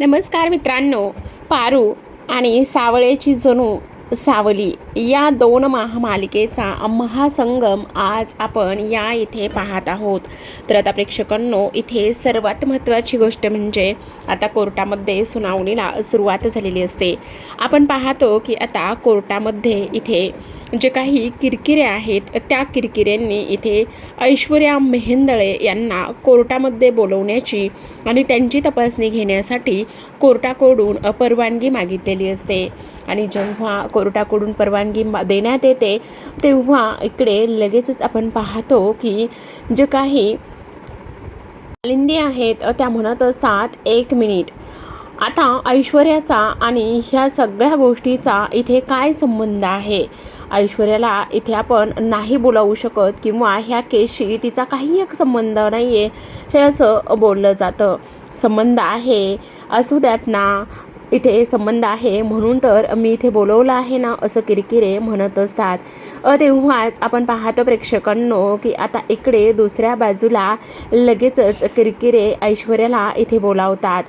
नमस्कार मित्रांनो पारू आणि सावळेची जणू सावली या दोन महामालिकेचा महासंगम आज आपण या इथे पाहत आहोत. तर आता प्रेक्षकांनो इथे सर्वात महत्त्वाची गोष्ट म्हणजे आता कोर्टामध्ये सुनावणीला सुरुवात झालेली असते. आपण पाहतो की आता कोर्टामध्ये इथे जे काही किरकिरे आहेत त्या किरकिऱ्यांनी इथे ऐश्वर्या मेहेंदळे यांना कोर्टामध्ये बोलवण्याची आणि त्यांची तपासणी घेण्यासाठी कोर्टाकडून परवानगी मागितलेली असते. आणि जेव्हा कोर्टाकडून परवानगी मा- देण्यात येते तेव्हा इकडे लगेचच आपण पाहतो की जे काही कालिंदी आहेत त्या म्हणत असतात एक मिनिट. आता ऐश्वर्याचा आणि ह्या सगळ्या गोष्टीचा इथे काय संबंध आहे? ऐश्वर्याला इथे आपण नाही बोलावू शकत किंवा ह्या केसशी तिचा काही एक संबंध नाही आहे हे असं बोललं जातं. संबंध आहे असू द्यात ना. इथे संबंध आहे. म्हणून तर मी इथे बोलवलं आहे ना असं किरकिरे म्हणत असतात. तेव्हाच आपण पाहतो प्रेक्षकांनो की आता इकडे दुसऱ्या बाजूला लगेचच किरकिरे ऐश्वर्याला इथे बोलावतात.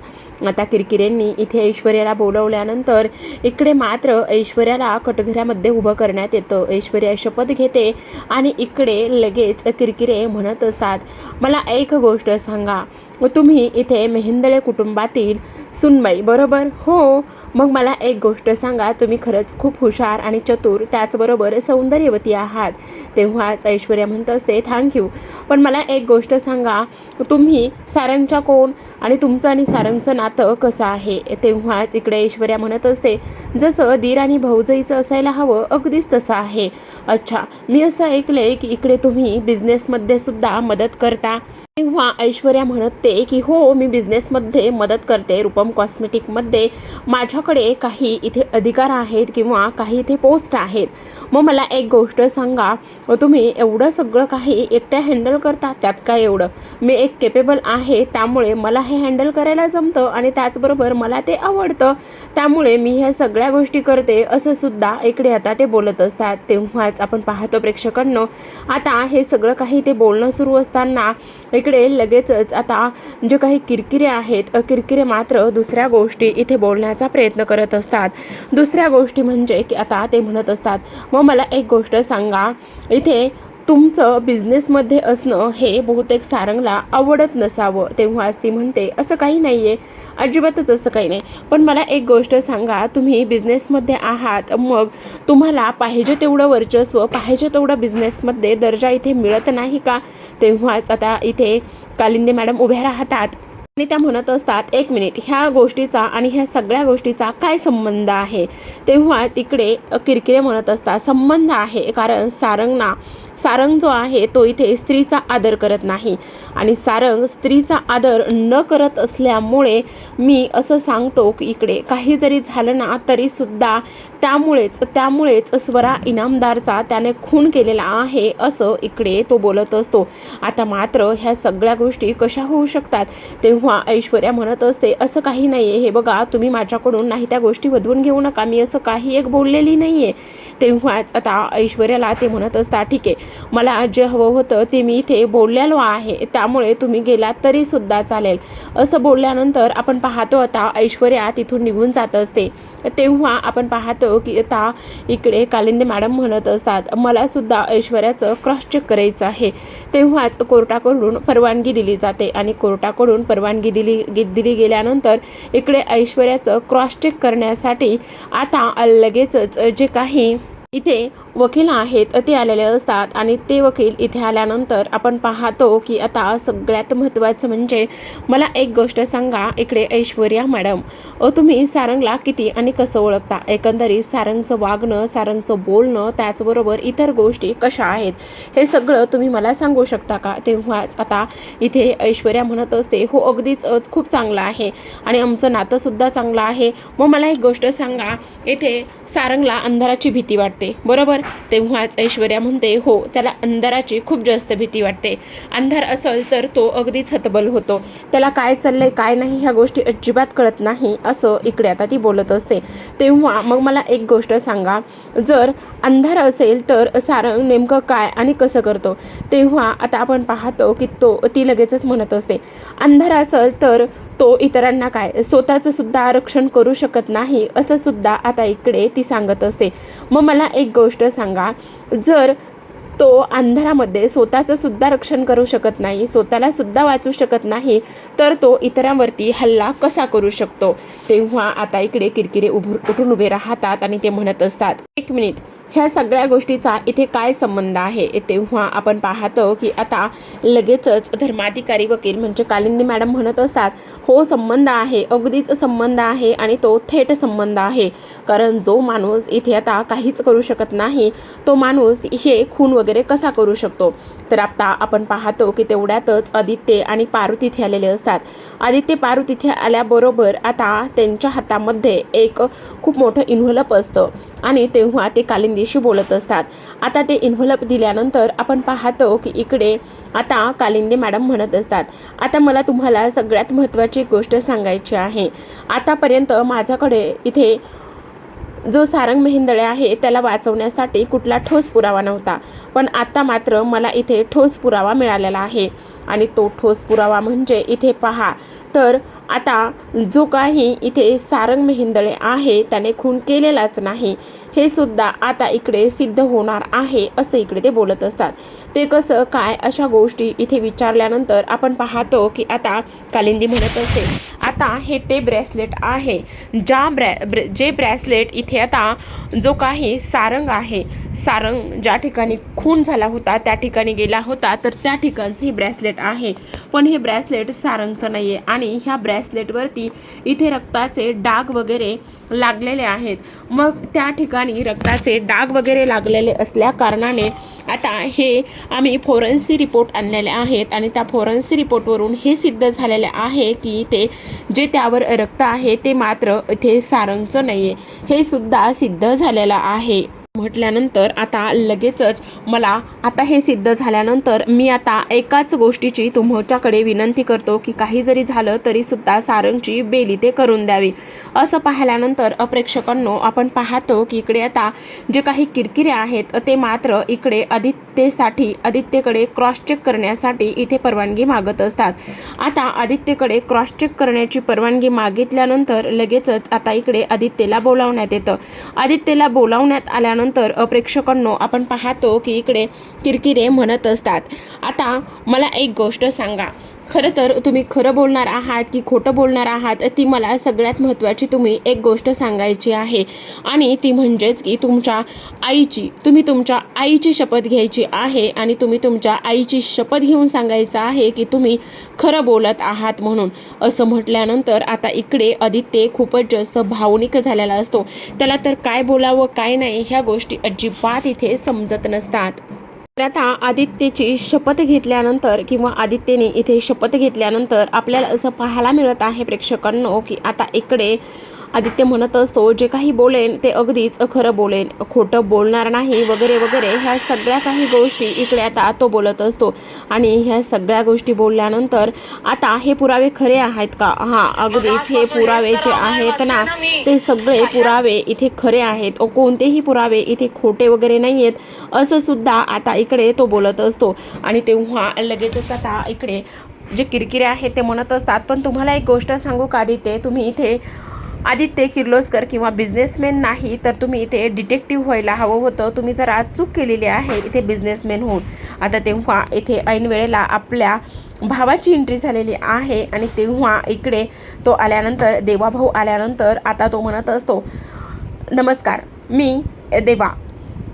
आता किरकिरेंनी इथे ऐश्वर्याला बोलवल्यानंतर इकडे मात्र ऐश्वर्याला कटघऱ्यामध्ये उभं करण्यात येतं. ऐश्वर्या शपथ घेते आणि इकडे लगेच किरकिरे म्हणत असतात. मला एक गोष्ट सांगा. तुम्ही इथे मेहेंदळे कुटुंबातील सुनबाई बरोबर? हो. मग मला एक गोष्ट सांगा. तुम्ही खरंच खूप हुशार आणि चतुर त्याचबरोबर सौंदर्यवती आहात. तेव्हाच ऐश्वर्या म्हणत असते थँक्यू पण मला एक गोष्ट सांगा. तुम्ही सारंगच्या कोण आणि तुमचं आणि सारंगचं नातं कसं आहे? तेव्हाच इकडे ऐश्वर्या म्हणत असते जसं दीर आणि भाऊजईचं असायला हवं अगदीच तसं आहे. अच्छा. मी असं ऐकलंय की इकडे तुम्ही बिझनेसमध्ये सुद्धा मदत करता. तेव्हा ऐश्वर्या म्हणत की हो मी बिझनेसमध्ये मदत करते. रूपम कॉस्मेटिकमध्ये माझ्याकडे काही इथे अधिकार आहेत किंवा काही इथे पोस्ट आहेत. मग मला एक गोष्ट सांगा तुम्ही एवढं सगळं काही एकट्या हँडल करता? त्यात काय एवढं? मी एक केपेबल आहे त्यामुळे मला हे हँडल करायला जमतं आणि त्याचबरोबर मला ते आवडतं. त्यामुळे मी ह्या सगळ्या गोष्टी करते असं सुद्धा इकडे आता ते बोलत असतात. तेव्हाच आपण पाहतो प्रेक्षकांनो आता हे सगळं काही ते बोलणं सुरू असताना इकडे लगेचच आता जे काही किरकिरे आहेत किरकिरे मात्र दुसऱ्या गोष्टी इथे बोलण्याचा प्रयत्न करत असतात. दुसऱ्या गोष्टी म्हणजे की आता ते म्हणत असतात मग मला एक गोष्ट सांगा. इथे तुमचं बिझनेसमध्ये असणं हे बहुतेक सारंगला आवडत नसावं तेव्हाच ती म्हणते असं काही नाही आहे अजिबातच असं काही नाही. पण मला एक गोष्ट सांगा तुम्ही बिझनेसमध्ये आहात मग तुम्हाला पाहिजे तेवढं वर्चस्व पाहिजे तेवढं बिझनेसमध्ये दर्जा इथे मिळत नाही का? तेव्हाच आता इथे कालिंदे मॅडम उभ्या राहतात. आणि त्या म्हणत असतात एक मिनिट ह्या गोष्टीचा आणि ह्या सगळ्या गोष्टीचा काय संबंध आहे? तेव्हाच इकडे किरकिरे म्हणत असतात संबंध आहे कारण सारंगना सारंग जो आहे तो इथे स्त्रीचा आदर करत नाही. आणि सारंग स्त्रीचा आदर न करत असल्यामुळे मी असं सांगतो की इकडे काही जरी झालं ना तरीसुद्धा त्यामुळेच त्यामुळेच स्वरा इनामदारचा त्याने खून केलेला आहे असं इकडे तो बोलत असतो. आता मात्र ह्या सगळ्या गोष्टी कशा होऊ शकतात? तेव्हा ऐश्वर्या म्हणत असते असं काही नाही आहे हे बघा तुम्ही माझ्याकडून नाही त्या गोष्टी वधवून घेऊ नका. मी असं काही एक बोललेली नाही आहे तेव्हाच आता ऐश्वर्याला ते म्हणत असता ठीक आहे. मला जे हवं होतं ते मी इथे बोललेलो आहे त्यामुळे तुम्ही गेलात तरीसुद्धा चालेल. असं बोलल्यानंतर आपण पाहतो आता ऐश्वर्या तिथून निघून जात असते. तेव्हा आपण पाहतो की आता इकडे कालिंदे मॅडम म्हणत असतात मला सुद्धा ऐश्वर्याचं क्रॉस चेक करायचं आहे. तेव्हाच कोर्टाकडून परवानगी दिली जाते आणि कोर्टाकडून परवानगी दिली दिली गेल्यानंतर इकडे ऐश्वर्याचं क्रॉस चेक करण्यासाठी आता लगेचच जे काही इथे वकील आहेत ते आलेले असतात आणि ते वकील इथे आल्यानंतर आपण पाहतो की आता सगळ्यात महत्त्वाचं म्हणजे मला एक गोष्ट सांगा इकडे ऐश्वर्या मॅडम. अ, तुम्ही सारंगला किती आणि कसं ओळखता? एकंदरीत सारंगचं वागणं सारंगचं बोलणं त्याचबरोबर इतर गोष्टी कशा आहेत? हे सगळं तुम्ही मला सांगू शकता का? तेव्हाच आता इथे ऐश्वर्या म्हणत असते हो अगदीच खूप चांगलं आहे आणि आमचं नातंसुद्धा चांगलं आहे. मग मला एक गोष्ट सांगा इथे सारंगला अंधाराची भीती वाटते बरोबर? तेव्हाच ऐश्वर्या म्हणते हो त्याला अंधाराची खूप जास्त भीती वाटते. अंधार असेल तर तो अगदीच हतबल होतो. त्याला काय चाललंय काय नाही ह्या गोष्टी अजिबात कळत नाही असं इकडे आता ती बोलत असते. तेव्हा मग मला एक गोष्ट सांगा. जर अंधार असेल तर सारंग नेमकं काय आणि कसं करतो? तेव्हा आता आपण पाहतो की तो ती लगेचच म्हणत असते. अंधार असेल तर तो इतरांना काय? स्वतःचं सुद्धा आरक्षण करू शकत नाही असं सुद्धा आता इकडे ती सांगत असते. मग मला एक गोष्ट सांगा. जर तो अंधारामध्ये स्वतःचं सुद्धा रक्षण करू शकत नाही स्वतःला सुद्धा वाचू शकत नाही तर तो इतरांवरती हल्ला कसा करू शकतो? तेव्हा आता इकडे किरकिरे उभ उठून उभे राहतात आणि ते म्हणत असतात एक मिनिट. ह्या सगळ्या गोष्टीचा इथे काय संबंध आहे? तेव्हा आपण पाहतो की आता लगेचच धर्माधिकारी वकील म्हणजे कालिंदी मॅडम म्हणत असतात हो संबंध आहे अगदीच संबंध आहे आणि तो थेट संबंध आहे. कारण जो माणूस इथे आता काहीच करू शकत नाही तो माणूस हे खून वगैरे कसा करू शकतो? तर आता आपण पाहतो की तेवढ्यातच आदित्य आणि पारू तिथे आलेले असतात. आदित्य पारू तिथे आल्याबरोबर आता त्यांच्या हातामध्ये एक खूप मोठं इन्व्हलप असतं. आणि तेव्हा ते कालिंदीशी बोलत असतात. आता ते इन्व्हलप दिल्यानंतर आपण पाहतो की इकडे आता कालिंदी मॅडम म्हणत असतात. आता मला तुम्हाला सगळ्यात महत्त्वाची गोष्ट सांगायची आहे. आतापर्यंत माझ्याकडे इथे जो सारंग मेहेंदळे आहे त्याला वाचवण्यासाठी कुठला ठोस पुरावा नव्हता. पण आता मात्र मला इथे ठोस पुरावा मिळालेला आहे. आणि तो ठोस पुरावा म्हणजे इथे पहा तर आता जो काही इथे सारंग मेहेंदळे आहे त्याने खून केलेलाच नाही. हे सुद्धा आता इकडे सिद्ध होणार आहे असं इकडे ते बोलत असतात. ते कसं काय अशा गोष्टी इथे विचारल्यानंतर आपण पाहतो की आता कालिंदी म्हणत असते आता हे ते ब्रेसलेट आहे. ज्या ब्रॅ ब्र जे ब्रेसलेट इथे आता जो काही सारंग आहे सारंग ज्या ठिकाणी खून झाला होता त्या ठिकाणी गेला होता तर त्या ठिकाणचं हे ब्रेसलेट आहे. पण हे ब्रेसलेट सारंगचं नाही आहे आणि ह्या ब्रेसलेटवरती इथे रक्ताचे डाग वगैरे लागलेले आहेत. मग त्या ठिकाणी रक्ताचे डाग वगैरे लागलेले असल्या कारणाने आता हे आम्ही फोरेन्सी रिपोर्ट आणलेले आहेत आणि त्या फोरेन्सी रिपोर्टवरून हे सिद्ध झालेले आहे की ते जे त्यावर रक्त आहे ते मात्र इथे सारंगचं नाही आहे हे सुद्धा सिद्ध झालेलं आहे. म्हटल्यानंतर आता लगेचच मला आता हे सिद्ध झाल्यानंतर मी आता एकाच गोष्टीची तुमच्याकडे विनंती करतो की काही जरी झालं तरीसुद्धा सारंगची बेली ते करून द्यावी. असं पाहिल्यानंतर अप्रेक्षकांनो आपण पाहतो की इकडे आता जे काही किरकिरे आहेत ते मात्र इकडे आदित्यसाठी आदित्यकडे क्रॉस चेक करण्यासाठी इथे परवानगी मागत असतात. आता आदित्यकडे क्रॉस चेक करण्याची परवानगी मागितल्यानंतर लगेचच आता इकडे आदित्यला बोलावण्यात येतं. आदित्यला बोलावण्यात आल्यानंतर प्रेक्षकांनो आपण पाहतो की इकडे किरकिरे म्हणत असतात. आता मला एक गोष्ट सांगा. खरं तर तुम्ही खरं बोलणार आहात की खोटं बोलणार आहात ती मला सगळ्यात महत्त्वाची तुम्ही एक गोष्ट सांगायची आहे. आणि ती म्हणजेच की तुमच्या आईची तुम्ही तुमच्या आईची शपथ घ्यायची आहे आणि तुम्ही तुमच्या आईची शपथ घेऊन सांगायचं आहे की तुम्ही खरं बोलत आहात म्हणून. असं म्हटल्यानंतर आता इकडे आदित्य खूपच जास्त भावनिक झालेला असतो. त्याला तर काय बोलावं काय नाही ह्या गोष्टी अजिबात इथे समजत नसतात. आता आदित्यची शपथ घेतल्यानंतर किंवा आदित्यने इथे शपथ घेतल्यानंतर आपल्याला असं पाहायला मिळत आहे प्रेक्षकांनो की आता इकडे आदित्य म्हणत असतो जे काही बोलेन ते अगदीच खरं बोलेन. खोटं बोलणार नाही वगैरे वगैरे. ह्या सगळ्या काही गोष्टी इकडे आता तो बोलत असतो. आणि ह्या सगळ्या गोष्टी बोलल्यानंतर आता हे पुरावे खरे आहेत का? हां अगदीच हे पुरावे जे आहेत ना ते सगळे पुरावे इथे खरे आहेत. कोणतेही पुरावे इथे खोटे वगैरे नाही आहेत असं सुद्धा आता इकडे तो बोलत असतो. आणि तेव्हा लगेचच आता इकडे जे किरकिरे आहेत ते म्हणत असतात. पण तुम्हाला एक गोष्ट सांगू का आदित्य? तुम्ही इथे आदित्य किर्लोस्कर किंवा बिझनेसमॅन नाही तर तुम्ही इथे डिटेक्टिव्ह व्हायला हवं होतं. तुम्ही जरा चूक केलेली आहे इथे बिझनेसमॅन होऊन. आता तेव्हा इथे ऐन वेळेला आपल्या भावाची एंट्री झालेली आहे आणि तेव्हा इकडे तो आल्यानंतर देवाभाऊ आल्यानंतर आता तो म्हणत असतो नमस्कार मी देवा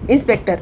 इन्स्पेक्टर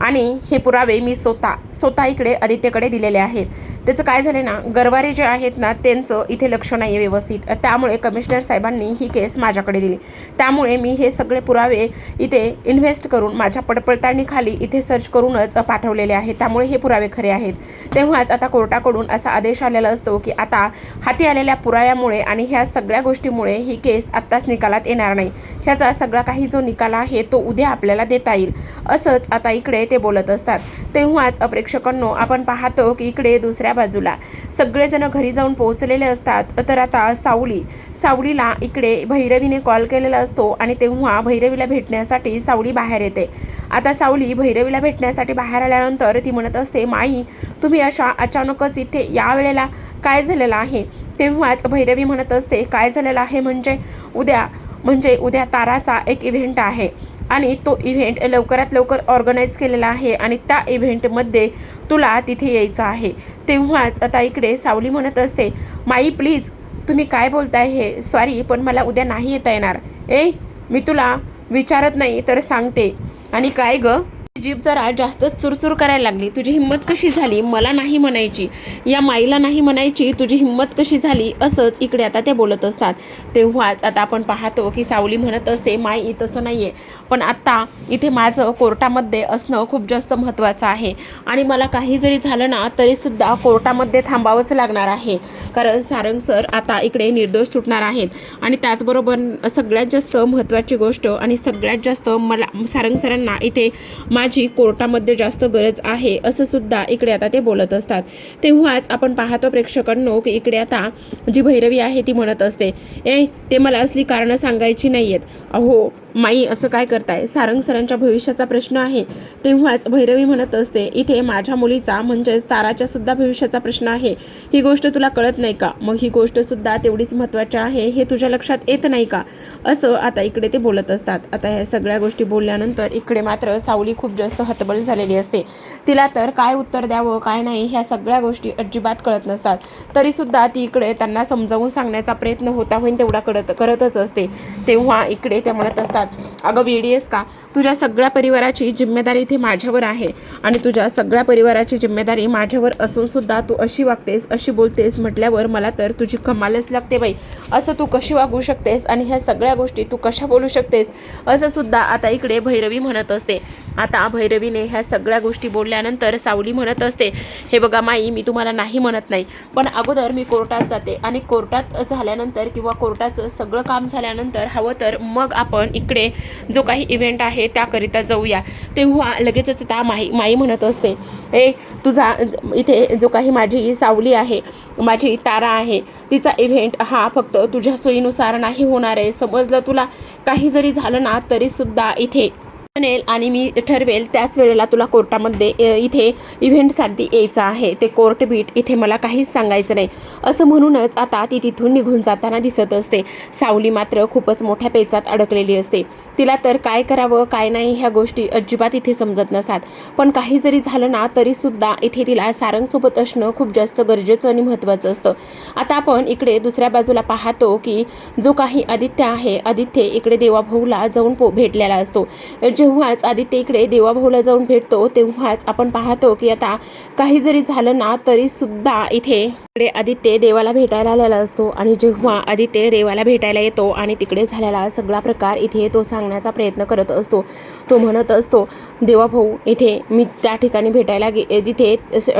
आणि हे पुरावे मी स्वतः स्वतः इकडे आदित्यकडे दिलेले आहेत. त्याचं काय झालं ना गरवारे जे आहेत ना त्यांचं इथे लक्ष नाही आहे व्यवस्थित. त्यामुळे कमिशनर साहेबांनी ही केस माझ्याकडे दिली. त्यामुळे मी हे सगळे पुरावे इथे इन्व्हेस्ट करून माझ्या पडपडताळणीखाली इथे सर्च करूनच पाठवलेले आहेत. त्यामुळे हे पुरावे खरे आहेत. तेव्हाच आता कोर्टाकडून असा आदेश आलेला असतो की आता हाती आलेल्या पुराव्यामुळे आणि ह्या सगळ्या गोष्टीमुळे ही केस आत्ताच निकालात येणार नाही. ह्याचा सगळा काही जो निकाल आहे तो उद्या आपल्याला देता येईल. असंच आता इकडे ते बोलत असतात. तेव्हाच प्रेक्षकांनो आपण पाहतो की इकडे दुसऱ्या बाजूला. सगळेजण घरी जाऊन पोहोचलेले असतात. तर आता सावली. सावलीला इकडे भैरवीने कॉल केलेला असतो आणि तेव्हा भैरवीला भेटण्यासाठी सावली बाहेर येते. आता सावली भैरवीला भेटण्यासाठी बाहेर आल्यानंतर ती म्हणत असते माई तुम्ही अशा अचानकच इथे या वेळेला काय झालेलं आहे? तेव्हाच भैरवी म्हणत असते काय झालेलं आहे म्हणजे? उद्या म्हणजे उद्या ताराचा एक इव्हेंट आहे. आणि तो इव्हेंट लवकरात लवकर ऑर्गनाईज केलेला आहे आणि त्या इव्हेंटमध्ये तुला तिथे यायचं आहे. तेव्हाच आता इकडे सावली म्हणत असते माई प्लीज तुम्ही काय बोलताय हे? सॉरी पण मला उद्या नाही येता येणार. ए मी तुला विचारत नाही तर सांगते. आणि काय गं? जीभ जरा जास्तच चुरचूर करायला लागली. तुझी हिंमत कशी झाली? मला नाही म्हणायची. या माईला नाही म्हणायची तुझी हिंमत कशी झाली? असंच इकडे आता ते बोलत असतात. तेव्हाच आता आपण पाहतो की सावली म्हणत असते माई तसं नाही आहे पण आत्ता इथे माझं कोर्टामध्ये असणं खूप जास्त महत्त्वाचं आहे. आणि मला काही जरी झालं ना तरीसुद्धा कोर्टामध्ये थांबावंच लागणार आहे. कारण सारंग सर आता इकडे निर्दोष सुटणार आहेत. आणि त्याचबरोबर सगळ्यात जास्त महत्त्वाची गोष्ट आणि सगळ्यात जास्त मला सारंग सरांना इथे माझी कोर्टामध्ये जास्त गरज आहे असं सुद्धा इकडे आता ते बोलत असतात. तेव्हाच आपण पाहतो प्रेक्षकांनो की इकडे आता जी भैरवी आहे ती म्हणत असते ए ते मला असली कारणं सांगायची नाही आहेत अहो माई असं काय करताय? सारंग सरांच्या भविष्याचा प्रश्न आहे. तेव्हाच भैरवी म्हणत असते इथे माझ्या मुलीचा म्हणजेच ताराच्या सुद्धा भविष्याचा प्रश्न आहे. ही गोष्ट तुला कळत नाही का? मग ही गोष्ट सुद्धा तेवढीच महत्त्वाची आहे हे तुझ्या लक्षात येत नाही का? असं आता इकडे ते बोलत असतात. आता ह्या सगळ्या गोष्टी बोलल्यानंतर इकडे मात्र सावली खूप जास्त हतबल झालेली असते. तिला तर काय उत्तर द्यावं काय नाही ह्या सगळ्या गोष्टी अजिबात कळत नसतात. तरीसुद्धा ती इकडे त्यांना समजावून सांगण्याचा प्रयत्न होता होईल तेवढा करत करतच असते. तेव्हा इकडे ते म्हणत असतात अगं वेडी का? तुझ्या सगळ्या परिवाराची जिम्मेदारी इथे माझ्यावर आहे आणि तुझ्या सगळ्या परिवाराची जिम्मेदारी माझ्यावर असून सुद्धा तू अशी वागतेस अशी बोलतेस म्हटल्यावर मला तर तुझी कमालच लागते बाई. असं तू कशी वागू शकतेस आणि ह्या सगळ्या गोष्टी तू कशा बोलू शकतेस? असं सुद्धा आता इकडे भैरवी म्हणत असते. आता भैरवीने ह्या सगळ्या गोष्टी बोलल्यानंतर सावली म्हणत असते हे बघा माई मी तुम्हाला नाही म्हणत नाही पण अगोदर मी कोर्टात जाते. आणि कोर्टात झाल्यानंतर किंवा कोर्टाचं सगळं काम झाल्यानंतर हवं तर मग आपण इकडे जो काही इव्हेंट आहे त्याकरिता जाऊया. तेव्हा लगेचच त्या माई माई म्हणत असते ए तुझा इथे जो काही माझी सावली आहे माझी तारा आहे तिचा इव्हेंट हा फक्त तुझ्या सोयीनुसार नाही होणार आहे. समजलं तुला? काही जरी झालं ना तरीसुद्धा इथे म्हणेल आणि मी ठरवेल त्याच वेळेला तुला कोर्टामध्ये इथे इव्हेंटसाठी यायचं आहे. ते कोर्ट बीट इथे मला काहीच सांगायचं नाही. असं म्हणूनच आता ती तिथून निघून जाताना दिसत असते. सावली मात्र खूपच मोठ्या पेचात अडकलेली असते. तिला तर काय करावं काय नाही ह्या गोष्टी अजिबात इथे समजत नसतात. पण काही जरी झालं ना तरीसुद्धा इथे तिला सारंगसोबत असणं खूप जास्त गरजेचं आणि महत्त्वाचं असतं. आता आपण इकडे दुसऱ्या बाजूला पाहतो की जो काही आदित्य आहे आदित्य इकडे देवाभाऊला जाऊन पो भेटलेला असतो. जे तेव्हाच आदित्य इकडे देवाभाऊला जाऊन भेटतो तेव्हाच आपण पाहतो की आता काही जरी झालं ना तरी सुद्धा इथे इकडे आदित्य देवाला भेटायला आलेला असतो. आणि जेव्हा आदित्य देवाला भेटायला येतो आणि तिकडे झालेला सगळा प्रकार इथे तो सांगण्याचा प्रयत्न करत असतो तो म्हणत असतो देवाभाऊ इथे मी त्या ठिकाणी भेटायला गे तिथे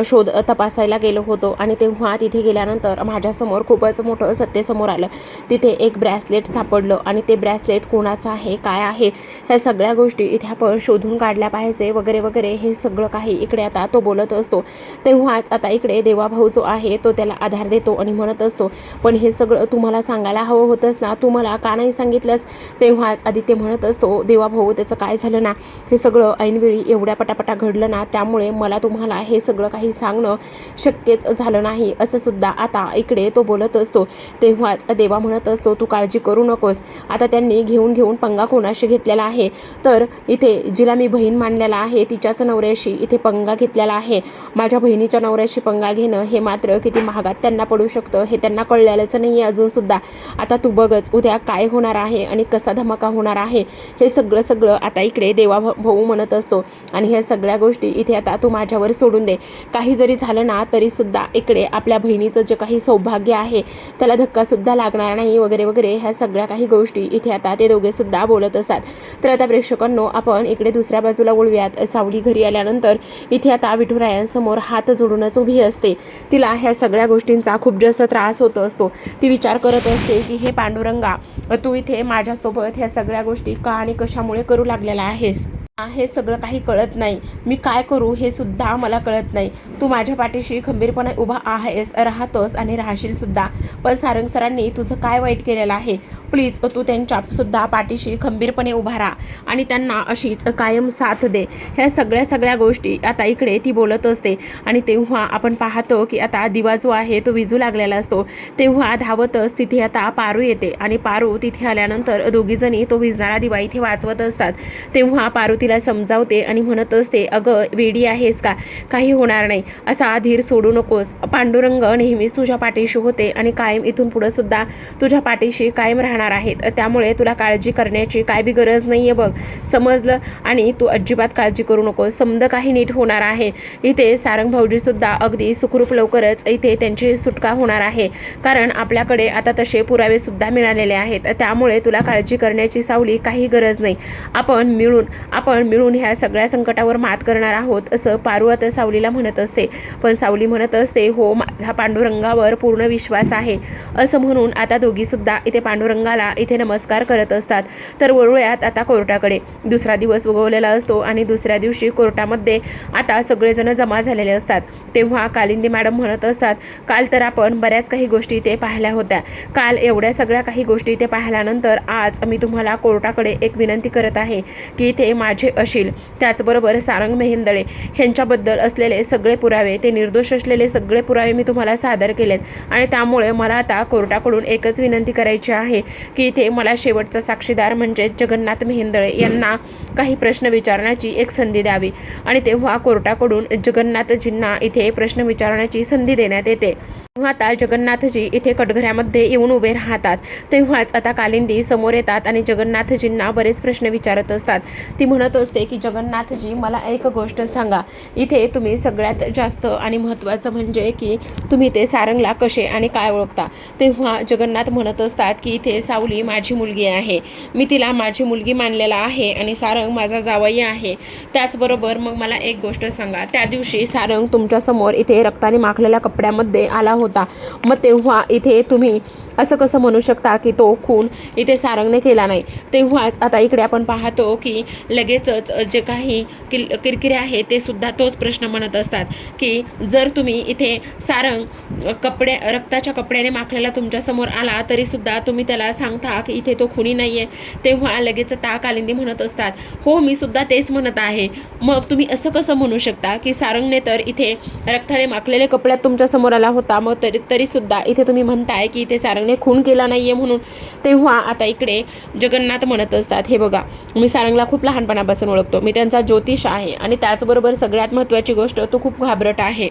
शोध तपासायला गेलो होतो. आणि तेव्हा तिथे गेल्यानंतर माझ्यासमोर खूपच मोठं सत्य समोर आलं. तिथे एक ब्रॅसलेट सापडलं. आणि ते ब्रॅसलेट कोणाचं आहे काय आहे ह्या सगळ्या गोष्टी इथे आपण शोधून काढल्या पाहिजे वगैरे वगैरे हे सगळं काही इकडे आता तो बोलत असतो. तेव्हाच आता इकडे देवाभाऊ जो आहे तो त्याला आधार देतो आणि म्हणत असतो पण हे सगळं तुम्हाला सांगायला हवं होतंच ना तू मला का नाही सांगितलंस? तेव्हाच आदित्य म्हणत असतो देवाभाऊ त्याचं काय झालं ना? हे सगळं ऐनवेळी एवढ्या पटापटा घडलं ना त्यामुळे मला तुम्हाला हे सगळं काही सांगणं शक्यच झालं नाही. असं सुद्धा आता इकडे तो बोलत असतो. तेव्हाच देवा म्हणत असतो तू काळजी करू नकोस. आता त्यांनी घेऊन घेऊन पंगा कोणाशी घेतलेला आहे? तर इथे जिला मी बहीण मानलेला आहे तिच्याच नवऱ्याशी इथे पंगा घेतलेला आहे. माझ्या बहिणीच्या नवऱ्याशी पंगा घेणं हे मात्र किती महागात त्यांना पडू शकतं हे त्यांना कळलेलंच नाही आहे अजूनसुद्धा आता तू बघच उद्या काय होणार आहे आणि कसा धमाका होणार आहे. हे सगळं सगळं आता इकडे देवा भाऊ म्हणत असतो. आणि ह्या सगळ्या गोष्टी इथे आता तू माझ्यावर सोडून दे. काही जरी झालं ना तरीसुद्धा इकडे आपल्या बहिणीचं जे काही सौभाग्य आहे त्याला धक्कासुद्धा लागणार नाही वगैरे वगैरे ह्या सगळ्या काही गोष्टी इथे आता ते दोघेसुद्धा बोलत असतात. तर आता प्रेक्षकांनो आपण इकडे दुसऱ्या बाजूला वळूयात. सावली घरी आल्यानंतर इथे आता विठुरायांसमोर हात जोडूनच उभी असते. तिला ह्या सगळ्या गोष्टींचा खूप जास्त त्रास होत असतो. ती विचार करत असते की हे पांडुरंगा तू इथे माझ्यासोबत ह्या सगळ्या गोष्टी का आणि कशामुळे करू लागलेला आहेस? हे सगळं काही कळत नाही. मी काय करू हे सुद्धा मला कळत नाही. तू माझ्या पाठीशी खंबीरपणे उभा आहेस राहतोस आणि राहशील सुद्धा. पण सारंग सरांनी तुझं काय वाईट केलेलं आहे? प्लीज तू त्यांच्या सुद्धा पाठीशी खंबीरपणे उभा राहा आणि त्यांना अशीच कायम साथ दे. ह्या सगळ्या सगळ्या गोष्टी आता इकडे ती बोलत असते आणि तेव्हा आपण पाहतो की आता दिवा जो आहे तो विजू लागलेला असतो. तेव्हा धावतच तिथे आता पारू येते आणि पारू तिथे आल्यानंतर दोघीजणी तो विजणारा दिवा इथे वाचवत असतात. तेव्हा पारू तिला समजावते आणि म्हणत असते अगं वेडी आहेस का? काही होणार नाही. असा धीर सोडू नकोस. पांडुरंग नेहमीच तुझ्या पाठीशी होते आणि कायम इथून पुढं सुद्धा तुझ्या पाठीशी कायम राहणार आहेत. त्यामुळे तुला काळजी करण्याची काय बी गरज नाही आहे बघ. समजलं? आणि तू अजिबात काळजी करू नको समद काही नीट होणार आहे. इथे सारंग भाऊजीसुद्धा अगदी सुखरूप लवकरच इथे त्यांची सुटका होणार आहे. कारण आपल्याकडे आता तसे पुरावेसुद्धा मिळालेले आहेत. त्यामुळे तुला काळजी करण्याची सावली काही गरज नाही. आपण मिळून आपण मिळून ह्या सगळ्या संकटावर मात करणार आहोत असं पारू आता सावलीला म्हणत असते. पण सावली म्हणत असते हो माझा पांडुरंगावर पूर्ण विश्वास आहे. असं म्हणून आता दोघीसुद्धा इथे पांडुरंगाला इथे नमस्कार करत असतात. तर वळूयात आता कोर्टाकडे. दुसरा दिवस उगवलेला असतो आणि दुसऱ्या दिवशी कोर्टामध्ये आता सगळेजण जमा झालेले असतात. तेव्हा कालिंदी मॅडम म्हणत असतात काल तर आपण बऱ्याच काही गोष्टी इथे पाहिल्या होत्या. काल एवढ्या सगळ्या काही गोष्टी इथे पाहिल्यानंतर आज मी तुम्हाला कोर्टाकडे एक विनंती करत आहे की इथे माझे अशील. त्याचबरोबर सारंग मेहेंदळे ह्यांच्याबद्दल असलेले सगळे पुरावे ते निर्दोष असलेले सगळे पुरावे मी तुम्हाला सादर केलेत. आणि त्यामुळे मला आता कोर्टाकडून एकच विनंती करायची आहे की इथे मला शेवटचा साक्षीदार म्हणजे जगन्नाथ मेहेंदळे यांना काही प्रश्न विचारण्याची एक संधी द्यावी. आणि तेव्हा कोर्टाकडून जगन्नाथजींना इथे प्रश्न विचारण्याची संधी देण्यात येते. आता जगन्नाथजी इथे कटघऱ्यामध्ये येऊन उभे राहतात. तेव्हाच आता कालिंदी समोर येतात आणि जगन्नाथजींना बरेच प्रश्न विचारत असतात. ती म्हणत असते की जगन्नाथजी मला एक गोष्ट सांगा. इथे तुम्ही सगळ्यात जास्त आणि महत्त्वाचं म्हणजे की तुम्ही ते सारंगला कसे आणि काय ओळखता? तेव्हा जगन्नाथ म्हणत असतात की इथे सावली माझी मुलगी आहे. मी तिला माझी मुलगी मानलेला आहे आणि सारंग माझा जावई आहे. त्याचबरोबर मग मला एक गोष्ट सांगा. त्या दिवशी सारंग तुमच्यासमोर इथे रक्ताने माखलेल्या कपड्यामध्ये आला होता. मग तेव्हा इथे तुम्ही असं कसं म्हणू शकता की तो खून इथे सारंगने केला नाही. तेव्हाच आता इकडे आपण पाहतो की लगेचच जे काही किल किरकिरे आहे ते सुद्धा तोच प्रश्न म्हणत असतात की जर तुम्ही इथे सारंग कपडे रक्ताच्या कपड्याने माखलेला तुमच्यासमोर आला तरीसुद्धा तुम्ही त्याला सांगता की इथे तो खुणी नाही आहे तेव्हा लगेच ताकालिंदी म्हणत असतात. हो मी सुद्धा तेच म्हणत आहे. मग तुम्ही असं कसं म्हणू शकता की सारंगने तर इथे रक्ताने माखलेले कपड्यात तुमच्यासमोर आला होता. मग तरी तरीसुद्धा इथे तुम्ही म्हणताय की इथे सारंगने खून केला नाही आहे म्हणून. तेव्हा आता इकडे जगन्नाथ म्हणत असतात हे बघा मी सारंगला खूप लहानपणापासून ओळखतो. मी त्यांचा ज्योतिष आहे आणि त्याचबरोबर सगळ्यात महत्त्वाची गोष्ट तो खूप घाबरट आहे.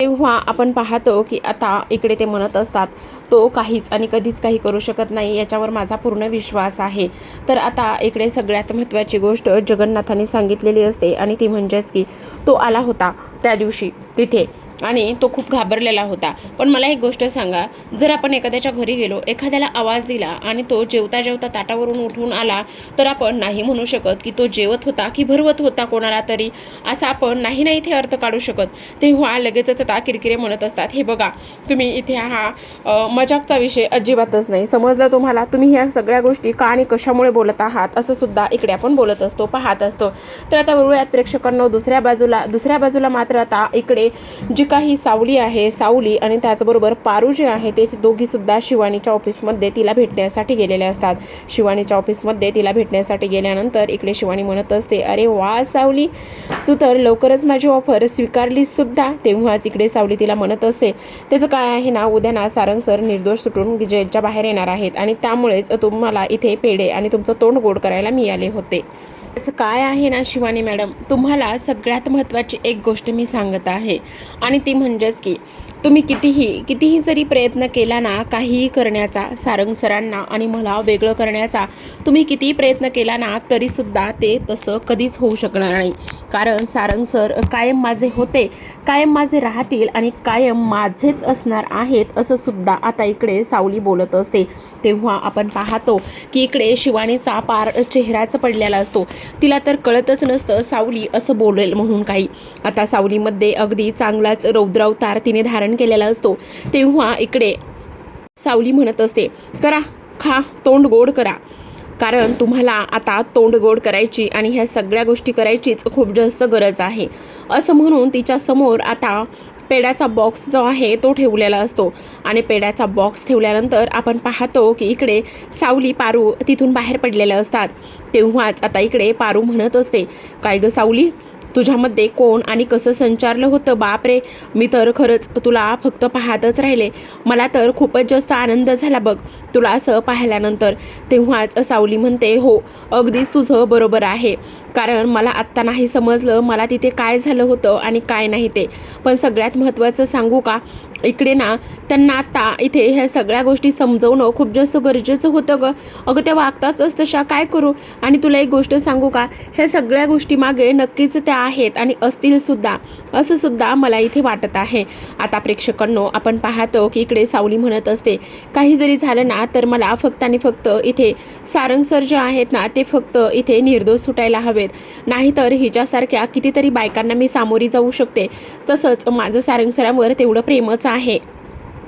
तेव्हा आपण पाहतो की आता इकडे ते म्हणत असतात तो काहीच आणि कधीच काही करू शकत नाही याच्यावर माझा पूर्ण विश्वास आहे. तर आता इकडे सगळ्यात महत्त्वाची गोष्ट जगन्नाथाने सांगितलेली असते आणि ती म्हणजेच की तो आला होता त्या दिवशी तिथे. आणि तो खूप घाबरलेला होता. पण मला एक गोष्ट सांगा जर आपण एखाद्याच्या घरी गेलो एखाद्याला आवाज दिला आणि तो जेवता जेवता ताटावरून उठून आला तर आपण नाही म्हणू शकत की तो जेवत होता की भरवत होता कोणाला तरी असा आपण नाही नाही इथे अर्थ काढू शकत. तेव्हा लगेचच आता किरकिरे म्हणत असतात. हे बघा तुम्ही इथे हा मजाकचा विषय अजिबातच नाही. समजलं तुम्हाला? तुम्ही ह्या सगळ्या गोष्टी का आणि कशामुळे बोलत आहात? असं सुद्धा इकडे आपण बोलत असतो पाहत असतो. तर आता बघूयात प्रेक्षकांनो दुसऱ्या बाजूला. दुसऱ्या बाजूला मात्र आता इकडे जे जी काही सावली आहे सावली आणि त्याचबरोबर पारू जे आहे ते दोघी सुद्धा शिवानीच्या ऑफिसमध्ये तिला भेटण्यासाठी गेलेले असतात. शिवानीच्या ऑफिसमध्ये तिला भेटण्यासाठी गेल्यानंतर इकडे शिवानी म्हणत असते अरे वा सावली तू तर लवकरच माझी ऑफर स्वीकारलीस सुद्धा. तेव्हाच इकडे सावली तिला म्हणत असते त्याचं काय आहे ना उद्या ना सारंग सर निर्दोष सुटून जेलच्या बाहेर येणार आहेत आणि त्यामुळेच तुम्हाला इथे पेढे आणि तुमचं तोंड गोड करायला मिळाले होते. त्याचं काय आहे ना शिवानी मॅडम? तुम्हाला सगळ्यात महत्त्वाची एक गोष्ट मी सांगत आहे. आणि ती म्हणजेच की तुम्ही कितीही कितीही जरी प्रयत्न केला ना काहीही करण्याचा सारंग सरांना आणि मला वेगळं करण्याचा तुम्ही कितीही प्रयत्न केला ना तरीसुद्धा ते तसं कधीच होऊ शकणार नाही. कारण सारंग सर कायम माझे होते कायम माझे राहतील आणि कायम माझेच असणार आहेत असं सुद्धा आता इकडे सावली बोलत असते. तेव्हा आपण पाहतो की इकडे शिवानीचा पार चेहराच पडलेला असतो. तिला तर कळतच नसतं सावली असं बोलेल म्हणून काही. आता सावलीमध्ये अगदी चांगलाच रौद्रावतार तिने धारण केलेला असतो. तेव्हा इकडे सावली म्हणत असते करा खा तोंड गोड करा. कारण तुम्हाला आता तोंड गोड करायची आणि ह्या सगळ्या गोष्टी करायचीच खूप जास्त गरज आहे. असं म्हणून तिच्यासमोर आता पेड्याचा बॉक्स जो आहे तो ठेवलेला असतो. आणि पेड्याचा बॉक्स ठेवल्यानंतर आपण पाहतो की इकडे सावली पारू तिथून बाहेर पडलेल्या असतात. तेव्हाच आता इकडे पारू म्हणत असते. काय ग सावली? तुझ्यामध्ये कोण आणि कसं संचारलं होतं? बापरे मी तर खरंच तुला फक्त पाहतच राहिले. मला तर खूपच जास्त आनंद झाला बघ तुला असं पाहिल्यानंतर. तेव्हाच सावली म्हणते हो अगदीच तुझं बरोबर आहे. कारण मला आत्ता नाही समजलं मला तिथे काय झालं होतं आणि काय नाही ते. पण सगळ्यात महत्त्वाचं सांगू का? इकडे ना त्यांना आता इथे ह्या सगळ्या गोष्टी समजवणं खूप जास्त गरजेचं होतं ग. अगं त्या वागताच तशा काय करू? आणि तुला एक गोष्ट सांगू का? ह्या सगळ्या गोष्टी मागे नक्कीच त्या आहेत आणि असतील सुद्धा असं सुद्धा मला इथे वाटत आहे. आता प्रेक्षकांनो आपण पाहतो की इकडे सावली म्हणत असते काही जरी झालं ना तर मला फक्त आणि फक्त इथे सारंग सर जे आहेत ना ते फक्त इथे निर्दोष सुटायला हवेत. नाहीतर हिच्यासारख्या कितीतरी बायकांना मी सामोरी जाऊ शकते. तसंच माझं सारंग सरांवर तेवढं प्रेमच आहे.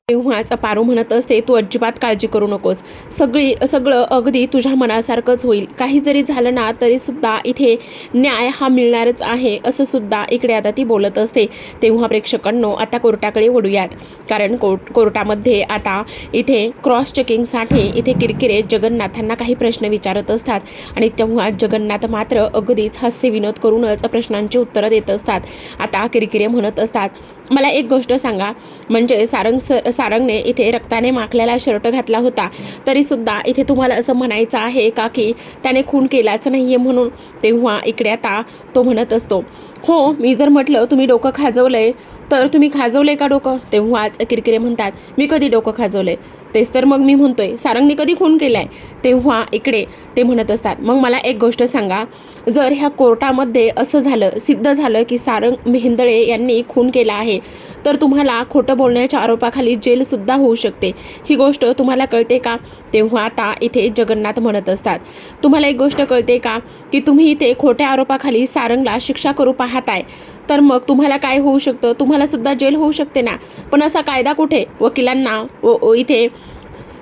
तेव्हाचा पारू म्हणत असते तू अजिबात काळजी करू नकोस. सगळी सगळं अगदी तुझ्या मनासारखंच होईल. काही जरी झालं ना तरी सुद्धा इथे न्याय हा मिळणारच आहे असं सुद्धा इकडे आता ती बोलत असते. तेव्हा प्रेक्षकांनो आता कोर्टाकडे वळूयात. कारण कोर्ट कोर्टामध्ये आता इथे क्रॉस चेकिंगसाठी इथे किरकिरे जगन्नाथांना काही प्रश्न विचारत असतात. आणि तेव्हा जगन्नाथ मात्र अगदीच हास्य विनोद करूनच प्रश्नांची उत्तरं देत असतात. आता किरकिरे म्हणत असतात. मला एक गोष्ट सांगा. म्हणजे सारंग सर सारंगने इथे रक्ताने माखलेला शर्ट घातला होता. तरीसुद्धा इथे तुम्हाला असं म्हणायचं आहे का की त्याने खून केलाच नाही आहे म्हणून? तेव्हा इकडे आता तो म्हणत असतो. हो मी जर म्हटलं तुम्ही डोकं खाजवलं आहे तर तुम्ही खाजवले का डोकं? तेव्हाच किरकिरे म्हणतात मी कधी डोकं खाजवले तेच तर मग मी म्हणतोय सारंगने कधी खून केलाय? तेव्हा इकडे ते म्हणत असतात मग मला एक गोष्ट सांगा जर ह्या कोर्टामध्ये असं झालं सिद्ध झालं की सारंग मेहेंदळे यांनी खून केला आहे तर तुम्हाला खोटं बोलण्याच्या आरोपाखाली जेलसुद्धा होऊ शकते. ही गोष्ट तुम्हाला कळते का? तेव्हा आता इथे जगन्नाथ म्हणत असतात तुम्हाला एक गोष्ट कळते का की तुम्ही इथे खोट्या आरोपाखाली सारंगला शिक्षा करू पाहताय? तर मग तुम्हाला काय होऊ शकतं? तुम्हाला सुद्धा जेल होऊ शकते ना. पण असा कायदा कुठे? वकिलांना व व इथे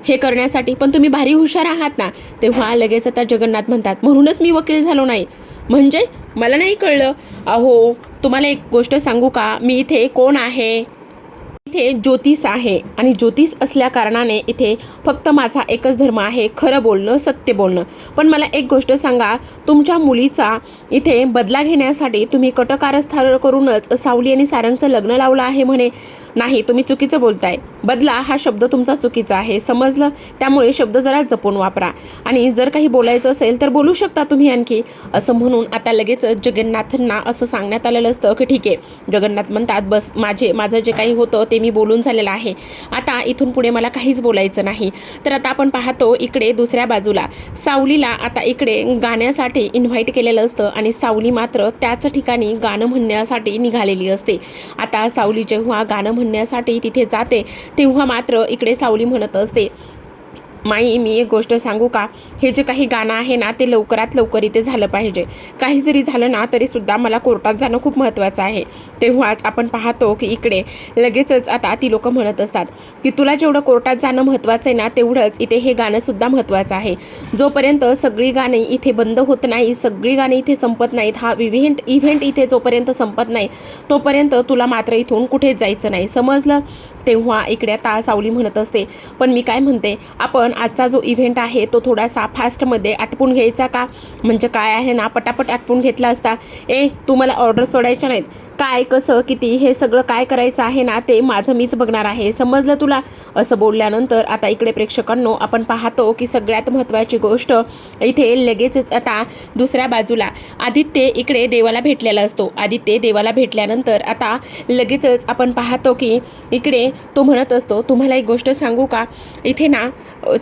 हे करण्यासाठी. पण तुम्ही भारी हुशार आहात ना. तेव्हा लगेच आता जगन्नाथ म्हणतात म्हणूनच मी वकील झालो नाही. म्हणजे? मला नाही कळलं. अहो तुम्हाला एक गोष्ट सांगू का? मी इथे कोण आहे? इथे ज्योतिष आहे आणि ज्योतिष असल्या कारणाने इथे फक्त माझा एकच धर्म आहे खरं बोलणं सत्य बोलणं. पण मला एक गोष्ट सांगा तुमच्या मुलीचा इथे बदला घेण्यासाठी तुम्ही कटकारस्थान करूनच सावली आणि सारंगचं लग्न लावलं आहे म्हणे. नाही तुम्ही चुकीचं बोलताय. बदला हा शब्द तुमचा चुकीचा आहे. समजलं? त्यामुळे शब्द जरा जपून वापरा. आणि जर काही बोलायचं असेल तर बोलू शकता तुम्ही आणखी. असं म्हणून आता लगेच जगन्नाथांना असं सांगण्यात आलेलं असतं की ठीक आहे. जगन्नाथ म्हणतात बस माझे माझं जे काही होतं ते मी बोलून झालेलं आहे. आता इथून पुढे मला काहीच बोलायचं नाही. तर आता आपण पाहतो इकडे दुसऱ्या बाजूला. सावलीला आता इकडे गाण्यासाठी इन्व्हाइट केलेलं असतं आणि सावली मात्र त्याच ठिकाणी गाणं म्हणण्यासाठी निघालेली असते. आता सावली जेव्हा गाणं म्हणण्यासाठी तिथे जाते तेव्हा मात्र इकडे सावली म्हणत असते. माई मी एक गोष्ट सांगू का? हे जे काही गाणं आहे ना ते लवकरात लवकर इथे झालं पाहिजे. काही जरी झालं ना तरीसुद्धा मला कोर्टात जाणं खूप महत्त्वाचं आहे. तेव्हाच आपण पाहतो की इकडे लगेचच आता ती लोकं म्हणत असतात की तुला जेवढं कोर्टात जाणं महत्त्वाचं आहे ना तेवढंच इथे हे गाणंसुद्धा महत्त्वाचं आहे. जोपर्यंत सगळी गाणी इथे बंद होत नाही सगळी गाणी इथे संपत नाहीत हा इव्हेंट इव्हेंट इथे जोपर्यंत संपत नाही तोपर्यंत तुला मात्र इथून कुठेच जायचं नाही. समजलं? तेव्हा इकडे आता सावली म्हणत असते पण मी काय म्हणते? आपण आजचा जो इव्हेंट आहे तो थोडासा फास्टमध्ये आटपून घ्यायचा का? म्हणजे काय आहे ना पटापट आटपून घेतला असता. ए तू मला ऑर्डर सोडायच्या नाहीत. काय कसं किती हे सगळं काय करायचं आहे ना ते माझं मीच बघणार आहे. समजलं तुला? असं बोलल्यानंतर आता इकडे प्रेक्षकांनो आपण पाहतो की सगळ्यात महत्त्वाची गोष्ट इथे लगेचच आता दुसऱ्या बाजूला. आदित्य इकडे देवाला भेटलेला असतो. आदित्य देवाला भेटल्यानंतर आता लगेचच आपण पाहतो की इकडे तो म्हणत असतो तुम्हाला एक गोष्ट सांगू का? इथे ना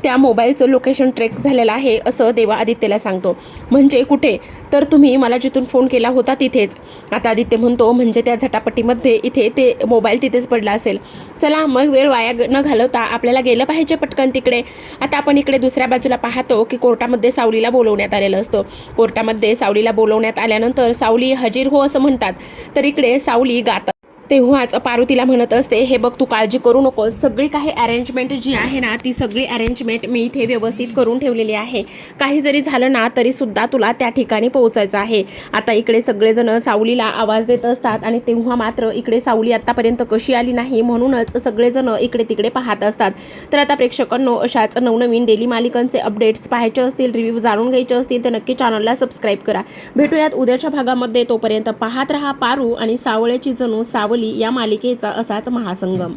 त्या मोबाईलचं लोकेशन ट्रेक झालेलं आहे असं देवा आदित्यला सांगतो. म्हणजे कुठे? तर तुम्ही मला जिथून फोन केला होता तिथेच. आता आदित्य म्हणतो म्हणजे त्या झटापटीमध्ये इथे ते मोबाईल तिथेच पडला असेल. चला मग वेळ वाया न घालवता आपल्याला गेलं पाहिजे पटकन तिकडे. आता आपण इकडे दुसऱ्या बाजूला पाहतो की कोर्टामध्ये सावलीला बोलवण्यात आलेलं असतं. कोर्टामध्ये सावलीला बोलवण्यात आल्यानंतर सावली हजीर हो असं म्हणतात. तर इकडे सावली गातात तेव्हाच पारू तिला म्हणत असते हे बघ तू काळजी करू नकोस. सगळी काही अरेंजमेंट जी आहे ना ती सगळी अरेंजमेंट मी इथे व्यवस्थित करून ठेवलेली आहे. काही जरी झालं ना तरी सुद्धा तुला त्या ठिकाणी पोहोचायचं आहे. आता इकडे सगळेजण सावलीला आवाज देत असतात आणि तेव्हा मात्र इकडे सावली आतापर्यंत कशी आली नाही म्हणूनच सगळेजण इकडे तिकडे पाहत असतात. तर आता प्रेक्षकांनो अशाच नवनवीन डेली मालिकांचे अपडेट्स पाहायचे असतील रिव्ह्यू जाणून घ्यायचे असतील तर नक्की चॅनलला सबस्क्राईब करा. भेटूयात उद्याच्या भागामध्ये. तोपर्यंत पाहत रहा पारू आणि सावळ्याची जणू सावली सावली या मालिकेचा असाच महासंगम.